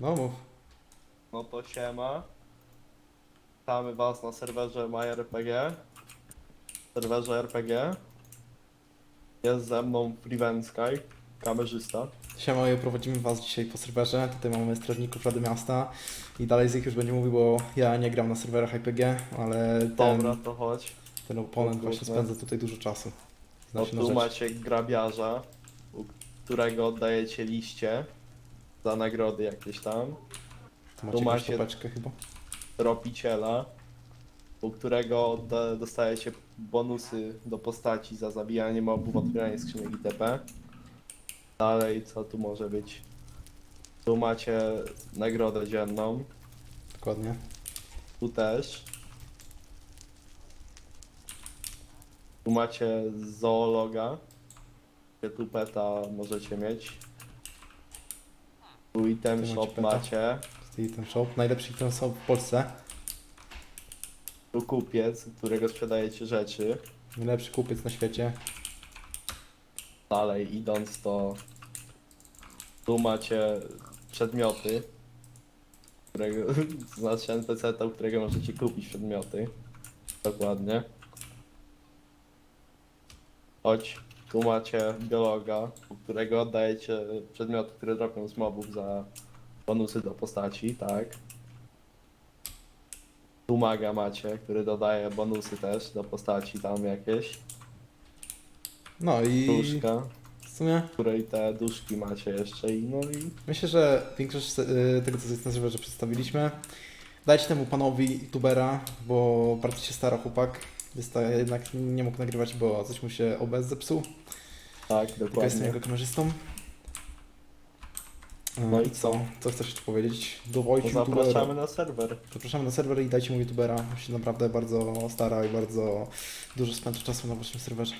No mów. No to siema. Witamy was na serwerze MyRPG. Serwerze RPG. Jest ze mną Freeven Sky, kamerzysta. Siema, i prowadzimy Was dzisiaj po serwerze. Tutaj mamy strażników Rady Miasta i dalej z ich już będzie mówił, bo ja nie gram na serwerach IPG, ale ten, Dobra, to chodź. ten oponent właśnie kurde. spędza tutaj dużo czasu. No na tu rzeczy. macie grabiarza, u którego oddajecie liście za nagrody jakieś tam. Tu macie tu macie- topeczkę chyba. Tropiciela, u którego odda- dostajecie bonusy do postaci za zabijanie mobów, otwieranie skrzynek itp. Dalej, co tu może być? Tu macie nagrodę dzienną, Dokładnie. tu też. Tu macie zoologa, gdzie tu peta możecie mieć. Tu item Tu macie shop peta. macie. Ten shop, najlepszy ten shop w Polsce. Tu kupiec, którego sprzedajecie rzeczy. Najlepszy kupiec na świecie. Dalej idąc to tu macie przedmioty, którego, znaczy NPC, u którego możecie kupić przedmioty. Dokładnie. Chodź, tu macie biologa, u którego oddajecie przedmioty, które dropią z mobów za bonusy do postaci, tak. Tu maga macie, który dodaje bonusy też do postaci tam jakieś. No i Duszka. w sumie której te duszki macie jeszcze i no i myślę, że większość y, tego, co jest na serwerze przedstawiliśmy. Dajcie temu panowi youtubera, bo bardzo się stara chłopak. Jest to jednak nie mógł nagrywać, bo coś mu się OBS zepsuł. tak, Tylko jestem dokładnie. jego kamerzystą. No No i co? Co chcesz jeszcze powiedzieć? Dowodź No youtubera. zapraszamy na serwer. Zapraszamy na serwer i dajcie mu youtubera. On się naprawdę bardzo stara i bardzo dużo spędza czasu na waszym serwerze.